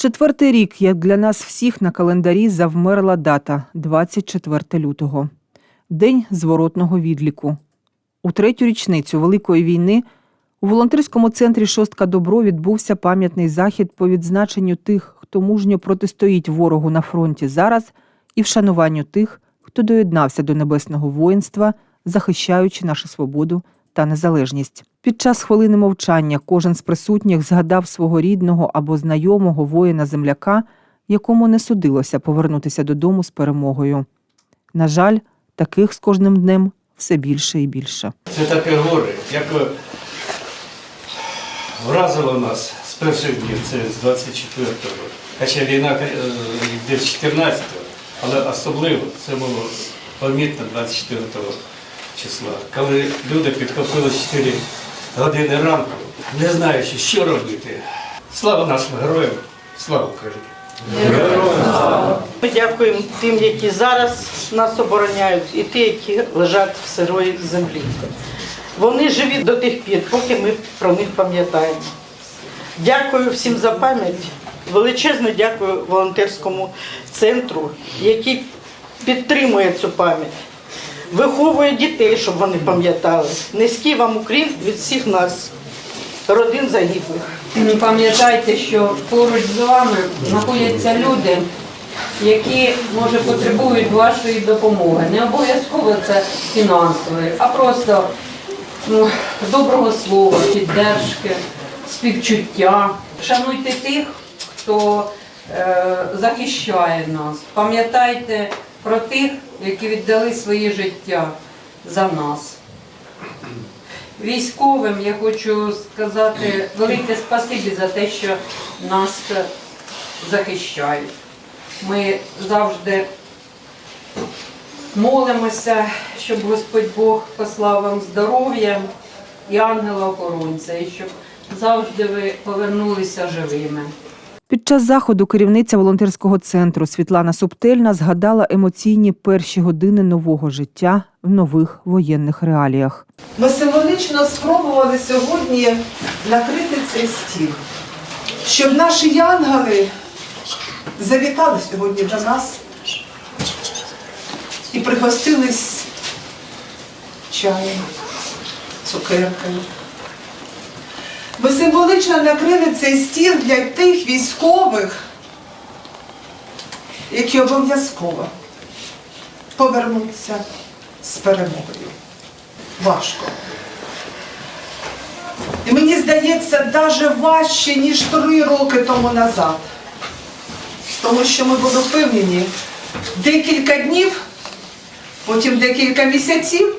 Четвертий рік, як для нас всіх на календарі завмерла дата 24 лютого, день зворотного відліку. У третю річницю Великої війни у волонтерському центрі Шостка Добро відбувся пам'ятний захід по відзначенню тих, хто мужньо протистоїть ворогу на фронті зараз, і вшануванню тих, хто доєднався до небесного воїнства, захищаючи нашу свободу та незалежність. Під час хвилини мовчання кожен з присутніх згадав свого рідного або знайомого воїна-земляка, якому не судилося повернутися додому з перемогою. На жаль, таких з кожним днем все більше і більше. Це таке горе, як е, вразило нас з перших днів, це з 24-го. Хоча війна е, йде з 14-го, але особливо це було помітно 24-го числа. Коли люди підхопили 4 години ранку, не знаючи, що робити. Слава нашим героям, слава Україні! Ми дякуємо тим, які зараз нас обороняють, і ті, які лежать в сирої землі. Вони живі до тих пір, поки ми про них пам'ятаємо. Дякую всім за пам'ять. Величезно дякую волонтерському центру, який підтримує цю пам'ять, виховує дітей, щоб вони пам'ятали. Низький вам уклін від всіх нас, родин загиблих. Пам'ятайте, що поруч з вами знаходяться люди, які може потребують вашої допомоги. Не обов'язково це фінансової, а просто ну, доброго слова, піддержки, співчуття. Шануйте тих, хто е, захищає нас. Пам'ятайте про тих, які віддали своє життя за нас. Військовим я хочу сказати велике спасибі за те, що нас захищають. Ми завжди молимося, щоб Господь Бог послав вам здоров'я і ангела-охоронця, і щоб завжди ви повернулися живими. Час заходу керівниця волонтерського центру Світлана Субтельна згадала емоційні перші години нового життя в нових воєнних реаліях. Ми символічно спробували сьогодні накрити цей стіл, щоб наші янгали завітали сьогодні до нас і пригостились чаєм, цукеркою. Ми символічно накрили цей стіл для тих військових, які обов'язково повернуться з перемогою важко. І мені здається, навіть важче, ніж три роки тому назад. Тому що ми були впевнені декілька днів, потім декілька місяців,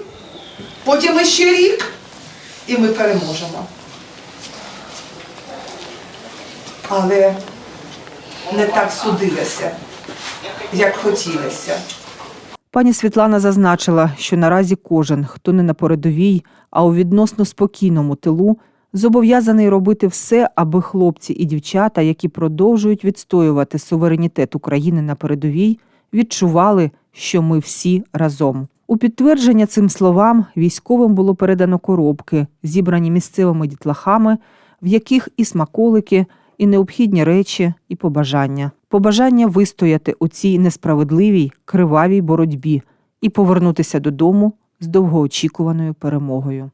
потім іще рік, і ми переможемо. Але не так судилося, як хотілося. Пані Світлана зазначила, що наразі кожен, хто не на передовій, а у відносно спокійному тилу, зобов'язаний робити все, аби хлопці і дівчата, які продовжують відстоювати суверенітет України на передовій, відчували, що ми всі разом. У підтвердження цим словам військовим було передано коробки, зібрані місцевими дітлахами, в яких і смаколики, і необхідні речі, і побажання. Побажання вистояти у цій несправедливій, кривавій боротьбі і повернутися додому з довгоочікуваною перемогою.